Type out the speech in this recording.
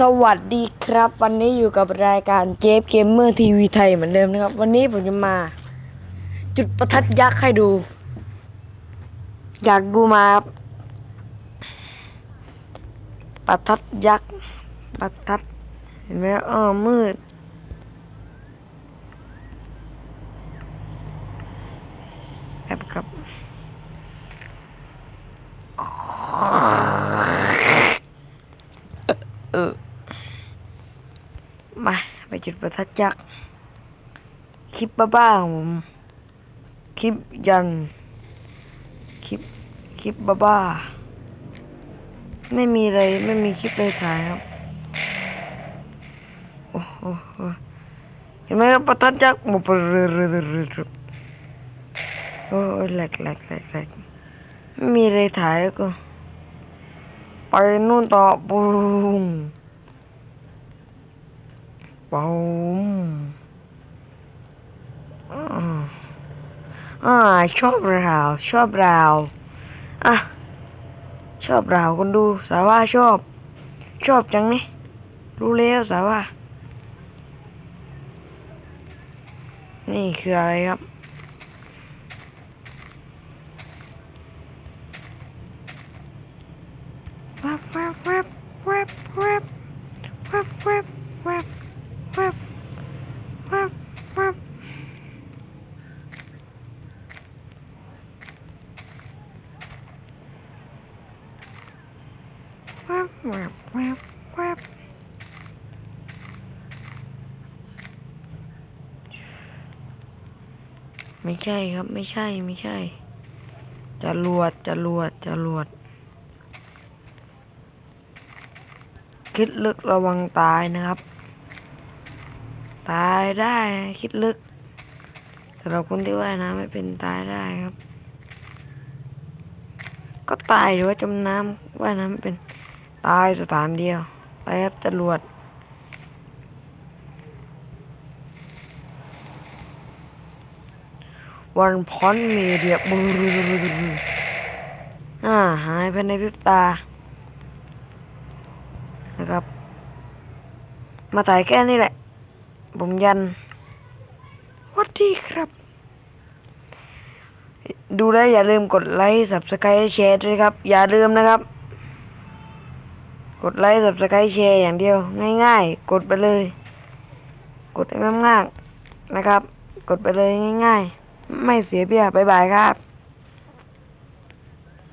สวัสดีครับ วันนี้อยู่กับรายการเจฟเกมเมอร์ทีวีไทยเหมือนเดิมนะครับ วันนี้ผมจะมา จุดประทัดยักษ์ให้ดู อยากดูมาครับประทัดยักษ์ประทัด เห็นไหมเออมืด แอบครับ เออ มา ไปจุดประทัดยักษ์คลิปบ้าๆของผม คลิปยัน คลิป คลิปบ้าๆ ไม่มีอะไร ไม่มีคลิปเลยถ่ายครับ โอ้โหเห็นไหมครับประทัดยักษ์หมดเลยโอ้ยแหลกแหลกแหลกแหลกไม่มีอะไรถ่ายก็ ไปนู่นต่อปุ้ง ปุ้มอ่า ชอบราวชอบราวอะ ชอบราวคนดู สาว่าชอบ ชอบจังนี่รู้แล้วสาว่า นี่คืออะไรครับวับวับวับวับวับวับวับวับวับวับวับ วับวับวับวับไม่ใช่ครับ ไม่ใช่ ไม่ใช่จรวดจรวดจรวด คิดลึกระวังตายนะครับ ตายได้คิดลึกสำหรับคนที่ว่ายน้ำไม่เป็นตายได้ครับ ก็ตายหรือว่าจมน้ำว่ายน้ำไม่เป็น ตายสถานเดียว ไปครับจรวดวันพอนมีเดียบูอ่าหายไปในพริบตา นะครับ มาถ่ายแค่นี้แหละ ผมยันวัสดีครับ ดูแล้วอย่าลืมกดไลค์ subscribe แชร์ด้วยครับ อย่าลืมนะครับ กดไลค์ subscribe แชร์อย่างเดียว ง่ายๆ กดไปเลย กดให้ง่ายๆนะครับ กดไปเลยง่าย ๆ ไม่เสียเบี้ยบ๊ายบายครับ